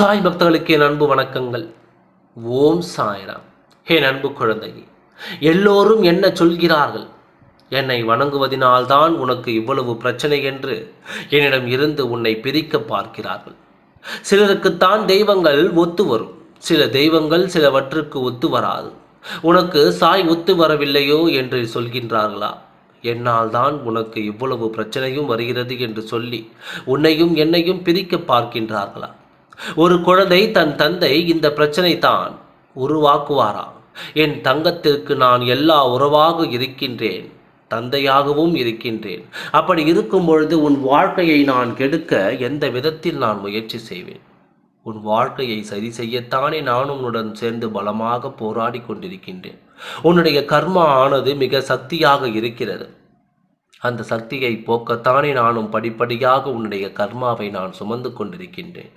சாய் பக்தர்களுக்கு என் அன்பு வணக்கங்கள். ஓம் சாய்ராம். என் அன்பு குழந்தையே எல்லோரும் என்ன சொல்கிறார்கள்? என்னை வணங்குவதினால்தான் உனக்கு இவ்வளவு பிரச்சனை என்று என்னிடம் இருந்து உன்னை பிரிக்க பார்க்கிறார்கள். சிலருக்குத்தான் தெய்வங்கள் ஒத்து வரும். சில தெய்வங்கள் சிலவற்றுக்கு ஒத்து வராது. உனக்கு சாய் ஒத்து வரவில்லையோ என்று சொல்கின்றார்களா? என்னால் தான் உனக்கு இவ்வளவு பிரச்சனையும் வருகிறது என்று சொல்லி உன்னையும் என்னையும் பிரிக்க பார்க்கின்றார்களா? ஒரு குழந்தை தன் தந்தை இந்த பிரச்சனை தான் உருவாக்குவாராம் என் தங்கத்திற்கு நான் எல்லா உறவாக இருக்கின்றேன் தந்தையாகவும் இருக்கின்றேன். அப்படி இருக்கும் பொழுது உன் வாழ்க்கையை நான் கெடுக்க எந்த விதத்தில் நான் முயற்சி செய்வேன்? உன் வாழ்க்கையை சரி செய்யத்தானே நானும் உன்னுடன் சேர்ந்து பலமாக போராடி கொண்டிருக்கின்றேன். உன்னுடைய கர்மா ஆனது மிக சக்தியாக இருக்கிறது. அந்த சக்தியை போக்கத்தானே நானும் படிப்படியாக உன்னுடைய கர்மாவை நான் சுமந்து கொண்டிருக்கின்றேன்.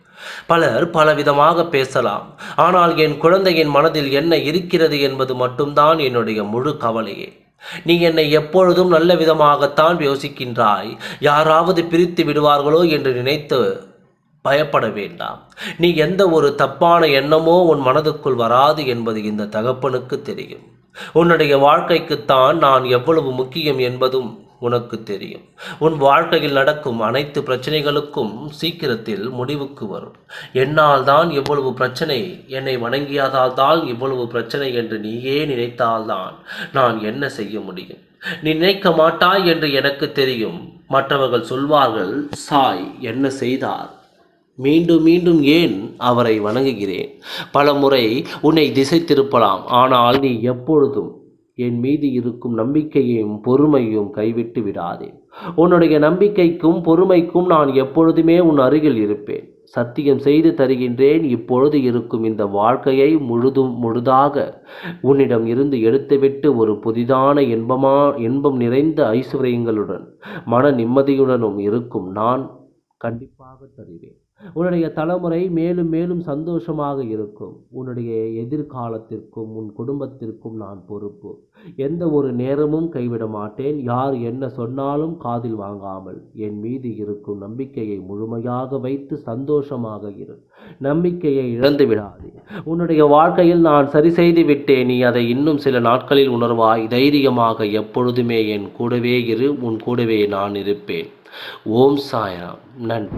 பலர் பலவிதமாக பேசலாம். ஆனால் என் குழந்தையின் மனதில் என்ன இருக்கிறது என்பது மட்டும்தான் என்னுடைய முழு கவலையே. நீ என்னை எப்பொழுதும் நல்ல விதமாகத்தான் யோசிக்கின்றாய். யாராவது பிரித்து விடுவார்களோ என்று நினைத்து பயப்பட வேண்டாம். நீ எந்த ஒரு தப்பான எண்ணமோ உன் மனதுக்குள் வராது என்பது இந்த தகப்பனுக்கு தெரியும். உன்னுடைய வாழ்க்கைக்குத்தான் நான் எவ்வளவு முக்கியம் என்பதும் உனக்கு தெரியும். உன் வாழ்க்கையில் நடக்கும் அனைத்து பிரச்சனைகளுக்கும் சீக்கிரத்தில் முடிவுக்கு வரும். என்னால் தான் இவ்வளவு பிரச்சனை? என்னை வணங்கியதால் தான் இவ்வளவு பிரச்சனை என்று நீயே நினைத்தால்தான் நான் என்ன செய்ய முடியும்? நீ நினைக்க மாட்டாய் என்று எனக்கு தெரியும். மற்றவர்கள் சொல்வார்கள் சாய் என்ன செய்தார்? மீண்டும் மீண்டும் ஏன் அவரை வணங்குகிறேன்? பல முறை உன்னை திசை திருப்பலாம் ஆனால் நீ எப்பொழுதும் என் மீது இருக்கும் நம்பிக்கையையும் பொறுமையும் கைவிட்டு விடாதே. உன்னுடைய நம்பிக்கைக்கும் பொறுமைக்கும் நான் எப்பொழுதுமே உன் அருகில் இருப்பேன். சத்தியம் செய்து தருகின்றேன். இப்பொழுது இருக்கும் இந்த வாழ்க்கையை முழுதும் முழுதாக உன்னிடம் இருந்து எடுத்துவிட்டு ஒரு புதிதான இன்பமா இன்பம் நிறைந்த ஐஸ்வர்யங்களுடன் மன நிம்மதியுடனும் இருக்கும். நான் கண்டிப்பாக தருவேன். உன்னுடைய தலைமுறை மேலும் மேலும் சந்தோஷமாக இருக்கும். உன்னுடைய எதிர்காலத்திற்கும் உன் குடும்பத்திற்கும் நான் பொறுப்பு. எந்த ஒரு நேரமும் கைவிட மாட்டேன். யார் என்ன சொன்னாலும் காதில் வாங்காமல் என் மீது இருக்கும் நம்பிக்கையை முழுமையாக வைத்து சந்தோஷமாக இரு. நம்பிக்கையை இழந்து விடாதே. உன்னுடைய வாழ்க்கையில் நான் சரி செய்து விட்டேன். நீ அதை இன்னும் சில நாட்களில் உணர்வாய். தைரியமாக எப்பொழுதுமே என் கூடவே இரு. உன் கூடவே நான் இருப்பேன். ஓம் சாய்ராம். நன்றி.